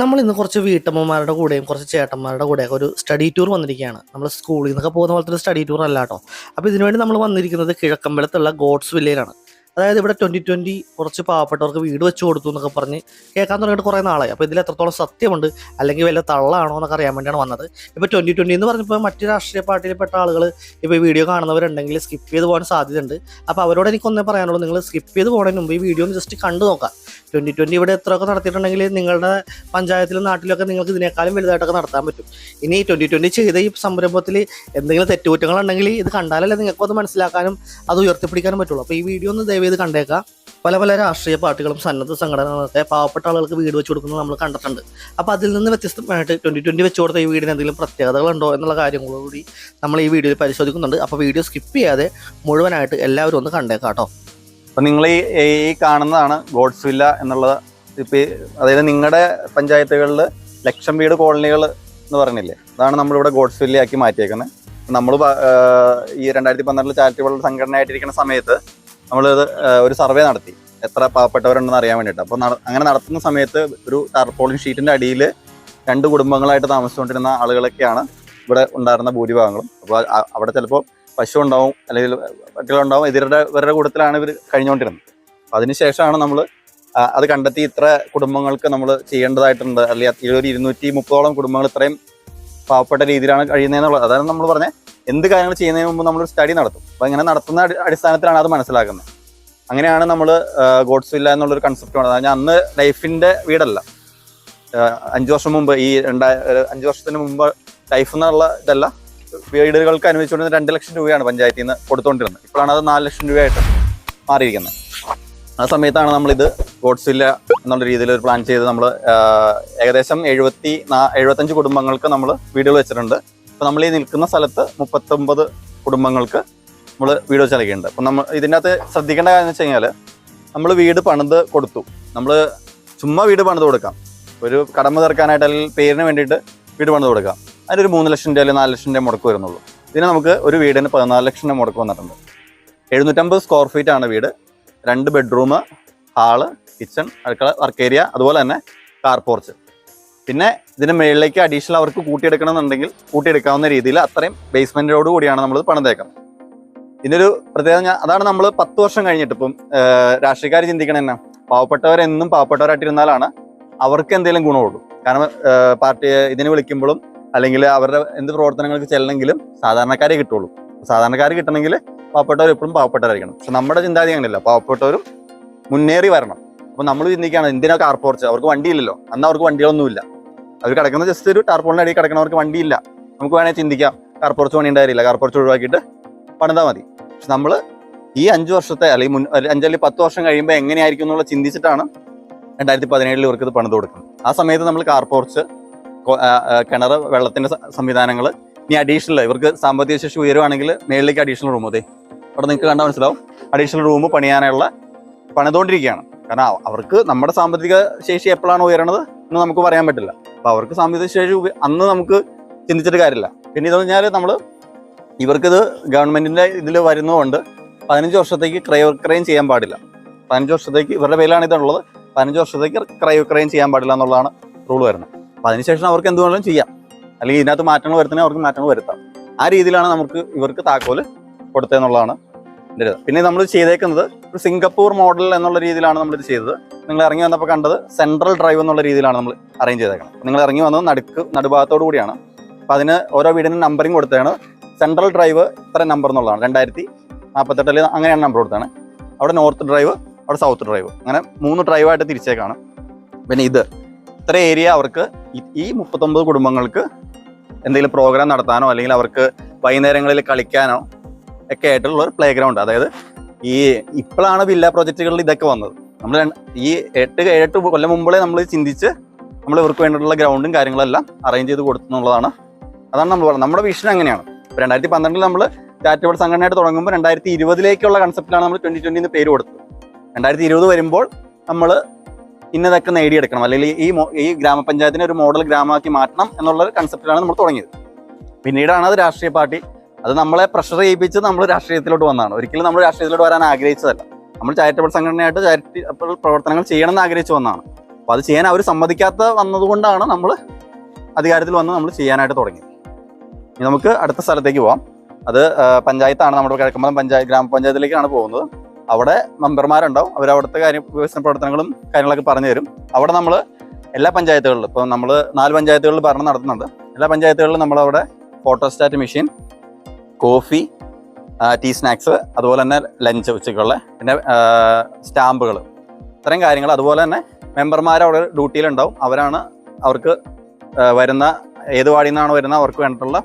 നമ്മൾ ഇന്ന് കുറച്ച് വീട്ടമ്മമാരുടെ കൂടെയും കുറച്ച് ചേട്ടന്മാരുടെ കൂടെയൊക്കെ ഒരു സ്റ്റഡി ടൂർ വന്നിരിക്കുകയാണ്. നമ്മൾ സ്കൂളിൽ നിന്നൊക്കെ പോകുന്ന പോലത്തെ ഒരു സ്റ്റഡി ടൂർ അല്ല കേട്ടോ അപ്പോൾ ഇതിനുവേണ്ടി നമ്മൾ വന്നിരിക്കുന്നത് കിഴക്കമ്പലത്തുള്ള ഗോഡ്സ് വില്ലയിലാണ്. അതായത് ഇവിടെ ട്വന്റി ട്വന്റി കുറച്ച് പാവപ്പെട്ടവർക്ക് വീട് വെച്ച് കൊടുത്തു എന്നൊക്കെ പറഞ്ഞ് കേൾക്കാൻ തുടങ്ങിയിട്ട് കുറേ നാളായി. അപ്പോൾ ഇതിൽ എത്രത്തോളം സത്യമുണ്ട് അല്ലെങ്കിൽ വല്ല തള്ളാണോ എന്നൊക്കെ അറിയാൻ വേണ്ടിയാണ് വന്നത്. ഇപ്പോൾ ട്വന്റി ട്വന്റി എന്ന് പറഞ്ഞപ്പോൾ മറ്റു രാഷ്ട്രീയ പാർട്ടിയിൽപ്പെട്ട ആളുകൾ ഇപ്പോൾ വീഡിയോ കാണുന്നവരുണ്ടെങ്കിൽ സ്കിപ്പ് ചെയ്ത് പോകാൻ സാധ്യതയുണ്ട്. അപ്പോൾ അവരോട് എനിക്കൊന്നേ പറയാനുള്ളൂ നിങ്ങൾ സ്കിപ്പ് ചെയ്ത് പോകുന്നതിന് മുമ്പ് ഈ വീഡിയോ ഒന്ന് ജസ്റ്റ് കണ്ടു നോക്കാം ട്വന്റി ട്വന്റി ഇവിടെ എത്രയൊക്കെ നടത്തിയിട്ടുണ്ടെങ്കിൽ നിങ്ങളുടെ പഞ്ചായത്തിലും നാട്ടിലൊക്കെ നിങ്ങൾക്ക് ഇതിനേക്കാളും വലുതായിട്ടൊക്കെ നടത്താൻ പറ്റും. ഇനി ട്വന്റി ട്വന്റി ചെയ്ത ഈ സംരംഭത്തിൽ എന്തെങ്കിലും തെറ്റുകുറ്റങ്ങളുണ്ടെങ്കിൽ ഇത് കണ്ടാലല്ലേ നിങ്ങൾക്ക് അത് മനസ്സിലാക്കാനും അത് ഉയർത്തിപ്പിടിക്കാനും പറ്റുള്ളൂ. അപ്പോൾ ഈ വീഡിയോ ഒന്ന് ദയവേത് കണ്ടേക്കാം. പല പല രാഷ്ട്രീയ പാർട്ടികളും സന്നദ്ധ സംഘടനകളൊക്കെ പാവപ്പെട്ട ആളുകൾക്ക് വീട് വെച്ച് കൊടുക്കുന്നത് നമ്മൾ കണ്ടിട്ടുണ്ട്. അപ്പോൾ അതിൽ നിന്ന് വ്യത്യസ്തമായിട്ട് ട്വന്റി ട്വന്റി വെച്ച് കൊടുത്ത ഈ വീടിന് എന്തെങ്കിലും പ്രത്യേകതകളുണ്ടോ എന്നുള്ള കാര്യങ്ങളോടുകൂടി നമ്മൾ ഈ വീഡിയോയിൽ പരിശോധിക്കുന്നുണ്ട്. അപ്പോൾ വീഡിയോ സ്കിപ്പ് ചെയ്യാതെ മുഴുവനായിട്ട് എല്ലാവരും ഒന്ന് കണ്ടേക്കാം കേട്ടോ. അപ്പോൾ നിങ്ങൾ ഈ ഈ കാണുന്നതാണ് ഗോഡ്സ് വില്ല എന്നുള്ളത്. ഇപ്പോൾ അതായത് നിങ്ങളുടെ പഞ്ചായത്തുകളിൽ ലക്ഷം വീട് കോളനികൾ എന്ന് പറഞ്ഞില്ലേ? അതാണ് നമ്മളിവിടെ ഗോഡ്സ് വില്ലയാക്കി മാറ്റിയേക്കുന്നത് നമ്മൾ ഈ രണ്ടായിരത്തി പന്ത്രണ്ടിൽ ചാരിറ്റബിൾ സംഘടനയായിട്ടിരിക്കുന്ന സമയത്ത് നമ്മൾ ഒരു സർവേ നടത്തി. എത്ര പാവപ്പെട്ടവരുണ്ടെന്ന് അറിയാൻ വേണ്ടിയിട്ട്. അപ്പോൾ അങ്ങനെ നടത്തുന്ന സമയത്ത് ഒരു ടാർപോളിൻ ഷീറ്റിന്റെ അടിയിൽ രണ്ട് കുടുംബങ്ങളായിട്ട് താമസിച്ചുകൊണ്ടിരുന്ന ആളുകളൊക്കെയാണ് ഇവിടെ ഉണ്ടായിരുന്ന ഭൂരിഭാഗങ്ങളും. അപ്പോൾ അവിടെ ചിലപ്പോൾ പശു ഉണ്ടാവും അല്ലെങ്കിൽ പട്ടികളുണ്ടാവും ഇതിരുടെ ഇവരുടെ കൂട്ടത്തിലാണ് ഇവർ കഴിഞ്ഞുകൊണ്ടിരുന്നത്. അപ്പോൾ അതിനുശേഷമാണ് നമ്മൾ അത് കണ്ടെത്തി ഇത്ര കുടുംബങ്ങൾക്ക് നമ്മൾ ചെയ്യേണ്ടതായിട്ടുണ്ട്. അല്ലെങ്കിൽ ഒരു ഇരുന്നൂറ്റി മുപ്പതോളം കുടുംബങ്ങൾ ഇത്രയും പാവപ്പെട്ട രീതിയിലാണ് കഴിയുന്നതെന്നുള്ളത്. അതാണ് നമ്മൾ പറഞ്ഞ എന്ത് കാര്യങ്ങൾ ചെയ്യുന്നതിന് മുമ്പ് നമ്മൾ സ്റ്റഡി നടത്തും. അപ്പോൾ ഇങ്ങനെ നടത്തുന്ന അടി- അടിസ്ഥാനത്തിലാണ് അത് മനസ്സിലാക്കുന്നത്. അങ്ങനെയാണ് നമ്മൾ ഗോഡ്സ് വില്ല എന്നുള്ളൊരു കൺസെപ്റ്റ് വന്നത്. ഞാൻ അന്ന് ലൈഫിന്റെ വീടല്ല. അഞ്ച് വർഷം മുമ്പ് ഈ രണ്ടായ അഞ്ച് വർഷത്തിന് മുമ്പ് ലൈഫ് എന്നുള്ള ഇതല്ല. വീടുകൾക്ക് അനുവദിച്ചുകൊണ്ടിരുന്ന രണ്ട് ലക്ഷം രൂപയാണ് പഞ്ചായത്തിൽ നിന്ന് കൊടുത്തുകൊണ്ടിരുന്നത് ഇപ്പോഴാണ് അത് നാല് ലക്ഷം രൂപയായിട്ട് മാറിയിരിക്കുന്നത്. ആ സമയത്താണ് നമ്മളിത് ഗോഡ്സില്ല എന്നുള്ള രീതിയിൽ ഒരു പ്ലാൻ ചെയ്ത് നമ്മൾ ഏകദേശം എഴുപത്തി നാ എഴുപത്തഞ്ച് കുടുംബങ്ങൾക്ക് നമ്മൾ വീടുകൾ വെച്ചിട്ടുണ്ട്. അപ്പോൾ നമ്മൾ ഈ നിൽക്കുന്ന സ്ഥലത്ത് മുപ്പത്തൊമ്പത് കുടുംബങ്ങൾക്ക് നമ്മൾ വീട് വെച്ച് നൽകിയിട്ടുണ്ട് അപ്പം നമ്മൾ ഇതിന്റെ അകത്ത് ശ്രദ്ധിക്കേണ്ട കാര്യം എന്ന് വെച്ച് കഴിഞ്ഞാൽ നമ്മൾ വീട് പണിത് കൊടുത്തു. നമ്മൾ ചുമ്മാ വീട് പണിത് കൊടുക്കാം. ഒരു കടമ തീർക്കാനായിട്ട് അല്ലെങ്കിൽ പേരിന് വേണ്ടിയിട്ട് വീട് പണിത് കൊടുക്കാം. അതിനൊരു മൂന്ന് ലക്ഷം രൂപ അല്ലെങ്കിൽ നാല് ലക്ഷം രൂപ മുടക്ക് വരുന്നുള്ളൂ. ഇതിന് നമുക്ക് ഒരു വീടിന് പതിനാല് ലക്ഷം രൂപ മുടക്ക് വന്നിട്ടുണ്ട്. എഴുന്നൂറ്റമ്പത് സ്ക്വയർ ഫീറ്റ് ആണ് വീട്. രണ്ട് ബെഡ്റൂം ഹാൾ കിച്ചൺ അടുക്കള വർക്ക് ഏരിയ അതുപോലെ തന്നെ കാർ പോർച്ച് പിന്നെ ഇതിന് മുകളിലേക്ക് അഡീഷണൽ അവർക്ക് കൂട്ടിയെടുക്കണമെന്നുണ്ടെങ്കിൽ കൂട്ടിയെടുക്കാവുന്ന രീതിയിൽ അത്രയും ബേസ്മെന്റിനോട് കൂടിയാണ് നമ്മൾ പണം തേക്കുന്നത്. ഇതിനൊരു പ്രത്യേകത അതാണ് നമ്മൾ പത്ത് വർഷം കഴിഞ്ഞിട്ട് ഇപ്പം രാഷ്ട്രീയക്കാർ ചിന്തിക്കണം എന്നാ? പാവപ്പെട്ടവരെന്നും പാവപ്പെട്ടവരായിട്ടിരുന്നാലാണ് അവർക്ക് എന്തെങ്കിലും ഗുണമുള്ളൂ. കാരണം പാർട്ടി ഇതിന് വിളിക്കുമ്പോഴും അല്ലെങ്കിൽ അവരുടെ എന്ത് പ്രവർത്തനങ്ങൾക്ക് ചെല്ലണമെങ്കിലും സാധാരണക്കാരെ കിട്ടുള്ളൂ. സാധാരണക്കാർ കിട്ടണമെങ്കിൽ പാവപ്പെട്ടവർ എപ്പോഴും പാവപ്പെട്ടവരായിരിക്കണം. പക്ഷെ നമ്മുടെ ചിന്താഗതി അങ്ങനെയല്ല. പാവപ്പെട്ടവരും മുന്നേറി വരണം. അപ്പോൾ നമ്മൾ ചിന്തിക്കുകയാണ് എന്തിനാ കാർ പോർച്ച്? അവർക്ക് വണ്ടിയില്ലല്ലോ. അന്ന് അവർക്ക് വണ്ടികളൊന്നുമില്ല. അവർ കിടക്കുന്ന ജസ്റ്റ് ഒരു ടാർപോളിന്റെ അടിയിൽ കിടക്കുന്നവർക്ക് വണ്ടിയില്ല. നമുക്ക് വേണേൽ ചിന്തിക്കാം. കാർ പോർച്ച് പണി ഉണ്ടായിരില്ല കാർ ഒഴിവാക്കിയിട്ട് പണിതാൽ മതി. പക്ഷെ നമ്മൾ ഈ അഞ്ച് വർഷത്തെ അല്ലെങ്കിൽ മുൻ അഞ്ചല്ലെങ്കിൽ പത്ത് വർഷം കഴിയുമ്പോൾ എങ്ങനെയായിരിക്കും എന്നുള്ള ചിന്തിച്ചിട്ടാണ് രണ്ടായിരത്തി പതിനേഴിൽ ഇവർക്ക് ഇത് പണിത് കൊടുക്കുന്നത്. ആ സമയത്ത് നമ്മൾ കാർപ്പുറച്ച് കിണർ വെള്ളത്തിന്റെ സംവിധാനങ്ങൾ ഇനി അഡീഷണൽ ഇവർക്ക് സാമ്പത്തിക ശേഷി ഉയരുവാണെങ്കിൽ മേളിലേക്ക് അഡീഷണൽ റൂം അതെ അവിടെ നിങ്ങൾക്ക് കണ്ടാൽ മനസ്സിലാവും. അഡീഷണൽ റൂം പണിയാനുള്ള പണിതുകൊണ്ടിരിക്കുകയാണ് കാരണം അവർക്ക് നമ്മുടെ സാമ്പത്തിക ശേഷി എപ്പോഴാണ് ഉയരണത് എന്ന് നമുക്ക് പറയാൻ പറ്റില്ല. അപ്പൊ അവർക്ക് സാമ്പത്തിക ശേഷി അന്ന് നമുക്ക് ചിന്തിച്ചിട്ട് കാര്യമില്ല. പിന്നെ ഇതെന്ന് പറഞ്ഞാൽ നമ്മൾ ഇവർക്കിത് ഗവൺമെന്റിന്റെ ഇതിൽ വരുന്നതുകൊണ്ട് പതിനഞ്ച് വർഷത്തേക്ക് ക്രയ വിക്രയം ചെയ്യാൻ പാടില്ല. പതിനഞ്ച് വർഷത്തേക്ക് ഇവരുടെ പേരിലാണ് ഇതുള്ളത്. പതിനഞ്ച് വർഷത്തേക്ക് ക്രയ വിക്രയം ചെയ്യാൻ പാടില്ല എന്നുള്ളതാണ് റൂൾ വരുന്നത്. അപ്പൊ അതിനുശേഷം അവർക്ക് എന്ത് ചെയ്യാം. അല്ലെങ്കിൽ ഇതിനകത്ത് മാറ്റങ്ങൾ വരുത്തണേ അവർക്ക് മാറ്റങ്ങൾ വരുത്താം. ആ രീതിയിലാണ് നമുക്ക് ഇവർക്ക് താക്കോൽ കൊടുത്തതെന്നുള്ളതാണ് പിന്നെ നമ്മൾ ചെയ്തേക്കുന്നത് സിംഗപ്പൂർ മോഡൽ എന്നുള്ള രീതിയിലാണ് നമ്മൾ ഇത് ചെയ്തത്. നിങ്ങൾ ഇറങ്ങി വന്നപ്പോൾ കണ്ടത് സെൻട്രൽ ഡ്രൈവ് എന്നുള്ള രീതിയിലാണ് നമ്മൾ അറേഞ്ച് ചെയ്തേക്കുന്നത് നിങ്ങൾ ഇറങ്ങി വന്നത് നടുക്ക് നടുഭാഗത്തോടു കൂടിയാണ്. അപ്പോൾ അതിന് ഓരോ വീടിനും നമ്പറിങ് കൊടുത്തതാണ് സെൻട്രൽ ഡ്രൈവ് ഇത്ര നമ്പർ എന്നുള്ളതാണ്. രണ്ടായിരത്തി നാൽപ്പത്തെട്ടിൽ അങ്ങനെയാണ് നമ്പർ കൊടുത്താണ് അവിടെ നോർത്ത് ഡ്രൈവ് അവിടെ സൗത്ത് ഡ്രൈവ്. അങ്ങനെ മൂന്ന് ഡ്രൈവായിട്ട് തിരിച്ചേക്കാണ്. പിന്നെ ഇത്. ഇത്ര ഏരിയ അവർക്ക് ഈ മുപ്പത്തൊമ്പത് കുടുംബങ്ങൾക്ക് എന്തെങ്കിലും പ്രോഗ്രാം നടത്താനോ അല്ലെങ്കിൽ അവർക്ക് വൈകുന്നേരങ്ങളിൽ കളിക്കാനോ ഒക്കെ ആയിട്ടുള്ള ഒരു പ്ലേ ഗ്രൗണ്ട് അതായത് ഈ ഇപ്പോഴാണ് വില്ല പ്രോജക്റ്റുകളിൽ ഇതൊക്കെ വന്നത്. നമ്മൾ ഈ എട്ട് എട്ട് കൊല്ലം മുമ്പേ നമ്മൾ ചിന്തിച്ച് നമ്മൾ ഇവർക്ക് വേണ്ടിയിട്ടുള്ള ഗ്രൗണ്ടും കാര്യങ്ങളെല്ലാം അറേഞ്ച് ചെയ്ത് കൊടുത്തുന്നുള്ളതാണ്. അതാണ് നമ്മൾ പറഞ്ഞത്. നമ്മുടെ വിഷൻ അങ്ങനെയാണ്. രണ്ടായിരത്തി പന്ത്രണ്ടിൽ നമ്മൾ ചാരിറ്റബിൾ സംഘടനയായിട്ട് തുടങ്ങുമ്പോൾ രണ്ടായിരത്തി ഇരുപതിലേക്കുള്ള കൺസെപ്റ്റിലാണ് നമ്മൾ ട്വന്റി ട്വന്റി പേര് കൊടുത്തത്. രണ്ടായിരത്തി ഇരുപത് വരുമ്പോൾ നമ്മൾ ഇന്നതൊക്കെ നേടിയെടുക്കണം. അല്ലെങ്കിൽ ഈ ഈ ഗ്രാമപഞ്ചായത്തിനെ ഒരു മോഡൽ ഗ്രാമമാക്കി മാറ്റണം എന്നുള്ള ഒരു കൺസെപ്റ്റിലാണ് നമ്മൾ തുടങ്ങിയത്. പിന്നീടാണ് അത് രാഷ്ട്രീയ പാർട്ടി അത് നമ്മളെ പ്രഷർ ചെയ്യിപ്പിച്ച് നമ്മൾ രാഷ്ട്രീയത്തിലോട്ട് വന്നതാണ്. ഒരിക്കലും നമ്മൾ രാഷ്ട്രീയത്തിലോട്ട് വരാൻ ആഗ്രഹിച്ചതല്ല. നമ്മൾ ചാരിറ്റബിൾ സംഘടനയായിട്ട് ചാരിറ്റി പ്രവർത്തനങ്ങൾ ചെയ്യണമെന്ന് ആഗ്രഹിച്ചു വന്നതാണ്. അപ്പോൾ അത് ചെയ്യാൻ അവർ സമ്മതിക്കാത്ത വന്നതുകൊണ്ടാണ് നമ്മൾ അധികാരത്തിൽ വന്ന് നമ്മൾ ചെയ്യാനായിട്ട് തുടങ്ങിയത്. ഇനി നമുക്ക് അടുത്ത സ്ഥലത്തേക്ക് പോവാം. അത് പഞ്ചായത്താണ്. നമ്മുടെ കിഴക്കമ്പലം പഞ്ചായത്ത് ഗ്രാമപഞ്ചായത്തിലേക്കാണ് പോകുന്നത്. അവിടെ മെമ്പർമാരുണ്ടാവും. അവർ അവിടുത്തെ കാര്യ വികസന പ്രവർത്തനങ്ങളും കാര്യങ്ങളൊക്കെ പറഞ്ഞു തരും. അവിടെ നമ്മൾ എല്ലാ പഞ്ചായത്തുകളിലും ഇപ്പോൾ നമ്മൾ നാല് പഞ്ചായത്തുകളിൽ ഭരണം നടത്തുന്നുണ്ട്. എല്ലാ പഞ്ചായത്തുകളിലും നമ്മളവിടെ photostat machine coffee tea snacks അതുപോലെ തന്നെ ലഞ്ച് ഉച്ചയ്ക്കുള്ള പിന്നെ സ്റ്റാമ്പുകൾ ഇത്തരം കാര്യങ്ങൾ. അതുപോലെ തന്നെ മെമ്പർമാർ അവിടെ ഡ്യൂട്ടിയിലുണ്ടാവും. അവരാണ് അവർക്ക് വരുന്ന ഏത് വാർഡിൽ നിന്നാണ് വരുന്നത് അവർക്ക് വേണ്ടിയിട്ടുള്ള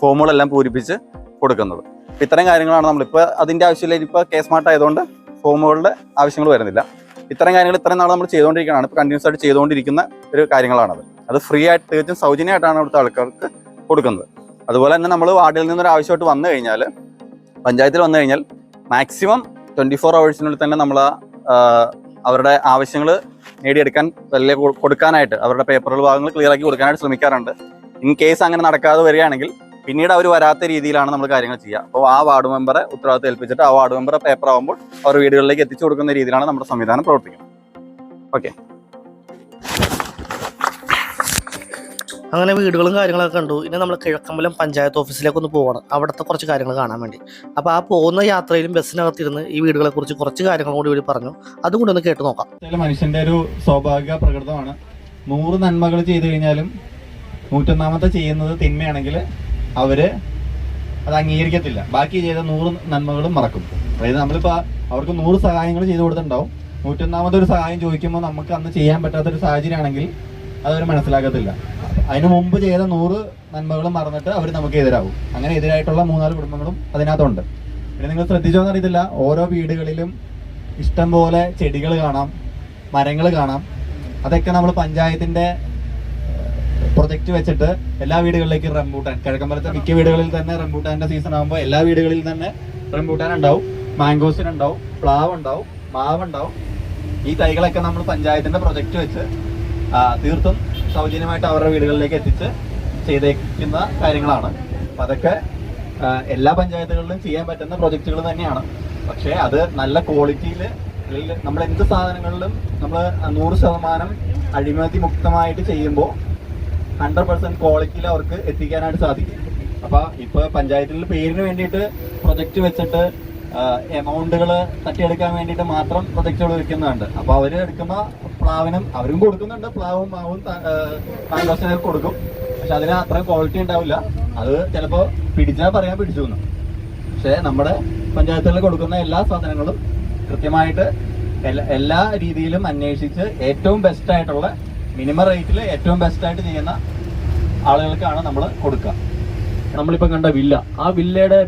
ഫോമുകളെല്ലാം പൂരിപ്പിച്ച് കൊടുക്കുന്നത്. ഇത്തരം കാര്യങ്ങളാണ് നമ്മളിപ്പോൾ അതിന്റെ ആവശ്യമില്ല. ഇപ്പോൾ കെ സ്മാർട്ട് ആയതുകൊണ്ട് ഫോമുകളുടെ ആവശ്യങ്ങൾ വരുന്നില്ല. ഇത്തരം കാര്യങ്ങൾ ഇത്രയും നാൾ നമ്മൾ ചെയ്തുകൊണ്ടിരിക്കുകയാണ്. ഇപ്പോൾ കണ്ടിന്യൂസ് ആയിട്ട് ചെയ്തുകൊണ്ടിരിക്കുന്ന ഒരു കാര്യങ്ങളാണത്. അത് ഫ്രീ ആയിട്ട് തികച്ചും സൗജന്യമായിട്ടാണ് അവിടുത്തെ ആൾക്കാർക്ക് കൊടുക്കുന്നത്. അതുപോലെ തന്നെ നമ്മൾ വാർഡിൽ നിന്നൊരു ആവശ്യമായിട്ട് വന്നു കഴിഞ്ഞാൽ പഞ്ചായത്തിൽ വന്നു കഴിഞ്ഞാൽ മാക്സിമം ട്വന്റി ഫോർ അവേഴ്സിനുള്ളിൽ തന്നെ നമ്മൾ അവരുടെ ആവശ്യങ്ങൾ നേടിയെടുക്കാൻ വലിയ കൊടുക്കാനായിട്ട് അവരുടെ പേപ്പറുകൾ ഭാഗങ്ങൾ ക്ലിയർ ആക്കി കൊടുക്കാനായിട്ട് ശ്രമിക്കാറുണ്ട്. ഇൻ കേസ് അങ്ങനെ നടക്കാതെ വരികയാണെങ്കിൽ പിന്നീട് അവർ വരാത്ത രീതിയിലാണ് നമ്മൾ കാര്യങ്ങൾ ചെയ്യുക. അപ്പോൾ ആ വാർഡ് മെമ്പറെ ഉത്തരവാദിത്തം ഏൽപ്പിച്ചിട്ട് ആ വാർഡ് മെമ്പറെ പേപ്പർ ആകുമ്പോൾ അവർ വീടുകളിലേക്ക് എത്തിച്ചു കൊടുക്കുന്ന രീതിയിലാണ് നമ്മുടെ സംവിധാനം പ്രവർത്തിക്കുന്നത്. അങ്ങനെ വീടുകളും കാര്യങ്ങളൊക്കെ കണ്ടു. ഇനി നമ്മൾ കിഴക്കമ്പലം പഞ്ചായത്ത് ഓഫീസിലേക്ക് ഒന്ന് പോകണം അവിടുത്തെ കുറച്ച് കാര്യങ്ങൾ കാണാൻ വേണ്ടി. അപ്പോൾ ആ പോകുന്ന യാത്രയിലും ബസ്സിനകത്തിരുന്ന് ഈ വീടുകളെ കുറിച്ച് കുറച്ച് കാര്യങ്ങൾ കൂടി ഇവർ പറഞ്ഞു. അതും കൂടി ഒന്ന് കേട്ട് നോക്കാം. മനുഷ്യന്റെ ഒരു സ്വാഭാവിക പ്രകൃതമാണ്. നൂറ് നന്മകൾ ചെയ്തു കഴിഞ്ഞാലും നൂറ്റൊന്നാമത്തെ ചെയ്യുന്നത് തിന്മയാണെങ്കിൽ അവർ അത് അംഗീകരിക്കത്തില്ല. ബാക്കി ചെയ്ത നൂറ് നന്മകളും മറക്കും. അതായത് നമ്മളിപ്പോ അവർക്ക് നൂറ് സഹായങ്ങൾ ചെയ്തു കൊടുത്തിട്ടുണ്ടാവും. ഒരു സഹായം ചോദിക്കുമ്പോൾ നമുക്ക് അന്ന് ചെയ്യാൻ പറ്റാത്തൊരു സാഹചര്യമാണെങ്കിൽ അതവർ മനസ്സിലാക്കത്തില്ല അതിനു മുമ്പ് ചെയ്ത നൂറ് നന്മകളും മറന്നിട്ട് അവർ നമുക്ക് എതിരാകും. അങ്ങനെ എതിരായിട്ടുള്ള മൂന്നാൽ കുടുംബങ്ങളും അതിനകത്തുണ്ട്. പിന്നെ നിങ്ങൾ ശ്രദ്ധിച്ചോ എന്നറിയത്തില്ല ഓരോ വീടുകളിലും ഇഷ്ടം പോലെ ചെടികൾ കാണാം മരങ്ങൾ കാണാം. അതൊക്കെ നമ്മൾ പഞ്ചായത്തിന്റെ പ്രൊജക്ട് വെച്ചിട്ട് എല്ലാ വീടുകളിലേക്കും റംബൂട്ടാൻ കിഴക്കമ്പലത്തെ മിക്ക വീടുകളിൽ തന്നെ റംബൂട്ടാന്റെ സീസൺ ആകുമ്പോൾ എല്ലാ വീടുകളിൽ തന്നെ റംബൂട്ടാൻ ഉണ്ടാവും. മാംഗോസിൻ ഉണ്ടാവും പ്ലാവ് ഉണ്ടാവും മാവ് ഉണ്ടാവും. ഈ തൈകളൊക്കെ നമ്മൾ പഞ്ചായത്തിന്റെ പ്രൊജക്ട് വെച്ച് തീർത്തും സൗജന്യമായിട്ട് അവരുടെ വീടുകളിലേക്ക് എത്തിച്ച് ചെയ്തേക്കുന്ന കാര്യങ്ങളാണ്. അപ്പം അതൊക്കെ എല്ലാ പഞ്ചായത്തുകളിലും ചെയ്യാൻ പറ്റുന്ന പ്രൊജക്റ്റുകൾ തന്നെയാണ്. പക്ഷേ അത് നല്ല ക്വാളിറ്റിയിൽ അല്ലെങ്കിൽ നമ്മൾ എന്ത് സാധനങ്ങളിലും നമ്മൾ നൂറ് ശതമാനം അഴിമതി മുക്തമായിട്ട് ചെയ്യുമ്പോൾ ഹൺഡ്രഡ് പെർസെന്റ് ക്വാളിറ്റിയിൽ അവർക്ക് എത്തിക്കാനായിട്ട് സാധിക്കും. അപ്പോൾ ഇപ്പോൾ പഞ്ചായത്തിൽ പേരിന് വേണ്ടിയിട്ട് പ്രൊജക്റ്റ് വെച്ചിട്ട് എമൗണ്ടുകൾ തട്ടിയെടുക്കാൻ വേണ്ടിയിട്ട് മാത്രം പ്രൊജക്റ്റുകൾ വെക്കുന്നുണ്ട് അപ്പൊ അവർ എടുക്കുന്ന പ്ലാവിനും അവരും കൊടുക്കുന്നുണ്ട്. പ്ലാവും മാവും താങ്കൾ കൊടുക്കും. പക്ഷെ അതിന് അത്ര ക്വാളിറ്റി ഉണ്ടാവില്ല. അത് ചിലപ്പോ പിടിച്ചാൽ പറയാൻ പിടിച്ചു എന്ന്. പക്ഷെ നമ്മുടെ പഞ്ചായത്തുകളിൽ കൊടുക്കുന്ന എല്ലാ സാധനങ്ങളും കൃത്യമായിട്ട് എല്ലാ രീതിയിലും അന്വേഷിച്ച് ഏറ്റവും ബെസ്റ്റ് ആയിട്ടുള്ള മിനിമം റേറ്റിൽ ഏറ്റവും ബെസ്റ്റ് ആയിട്ട് ചെയ്യുന്ന ആളുകൾക്കാണ് നമ്മൾ കൊടുക്കുക. നമ്മളിപ്പം കണ്ട വില്ല. ആ വില്ലയുടെ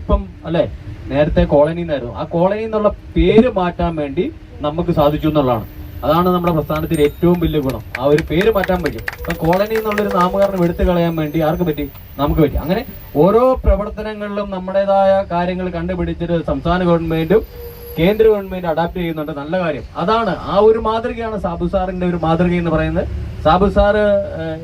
ഇപ്പം അല്ലെ? നേരത്തെ കോളനി എന്നായിരുന്നു. ആ കോളനി എന്നുള്ള പേര് മാറ്റാൻ വേണ്ടി നമുക്ക് സാധിച്ചു എന്നുള്ളതാണ്. അതാണ് നമ്മുടെ പ്രസ്ഥാനത്തിൽ ഏറ്റവും വലിയ ഗുണം. ആ ഒരു പേര് മാറ്റാൻ പറ്റും. അപ്പൊ കോളനി എന്നുള്ളൊരു നാമകരണം എടുത്തു കളയാൻ വേണ്ടി ആർക്ക് പറ്റി? നമുക്ക് പറ്റി. അങ്ങനെ ഓരോ പ്രവർത്തനങ്ങളിലും നമ്മുടേതായ കാര്യങ്ങൾ കണ്ടുപിടിച്ചിട്ട് സംസ്ഥാന ഗവൺമെന്റും കേന്ദ്ര ഗവൺമെന്റ് അഡാപ്റ്റ് ചെയ്യുന്നുണ്ട്. നല്ല കാര്യം. അതാണ് ആ ഒരു മാതൃകയാണ് സാബു സാറിന്റെ ഒരു മാതൃക എന്ന് പറയുന്നത്. സാബു സാറ്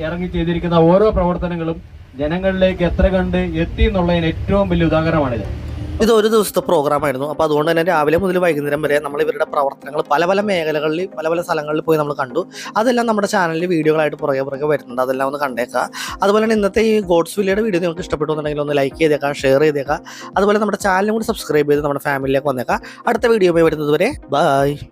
ഇറങ്ങി ചെയ്തിരിക്കുന്ന ഓരോ പ്രവർത്തനങ്ങളും ജനങ്ങളിലേക്ക് എത്ര കണ്ട് എത്തി എന്നുള്ളതിന് ഏറ്റവും വലിയ ഉദാഹരണമാണിത്. ഇത് ഒരു ദിവസത്തെ പ്രോഗ്രാം ആയിരുന്നു. അപ്പോൾ അതുകൊണ്ട് തന്നെ രാവിലെ മുതൽ വൈകുന്നേരം വരെ നമ്മൾ ഇവരുടെ പ്രവർത്തനങ്ങൾ പല പല മേഖലകളിൽ പല പല സ്ഥലങ്ങളിൽ പോയി നമ്മൾ കണ്ടു. അതെല്ലാം നമ്മുടെ ചാനലിൽ വീഡിയോകളായിട്ട് പുറകെ പുറകെ വരുന്നുണ്ട്. അതെല്ലാം ഒന്ന് കണ്ടേക്കുക അതുപോലെ തന്നെ ഇന്നത്തെ ഈ ഗോഡ്സ് വില്ലയുടെ വീഡിയോ നിങ്ങൾക്ക് ഇഷ്ടപ്പെട്ടുണ്ടെങ്കിൽ ഒന്ന് ലൈക്ക് ചെയ്തേക്കാം ഷെയർ ചെയ്തേക്കാം. അതുപോലെ നമ്മുടെ ചാനലും കൂടി സബ്സ്ക്രൈബ് ചെയ്ത് നമ്മുടെ ഫാമിലിയിലേക്ക് വന്നേക്കാം. അടുത്ത വീഡിയോ പോയി വരുന്നത് വരെ ബൈ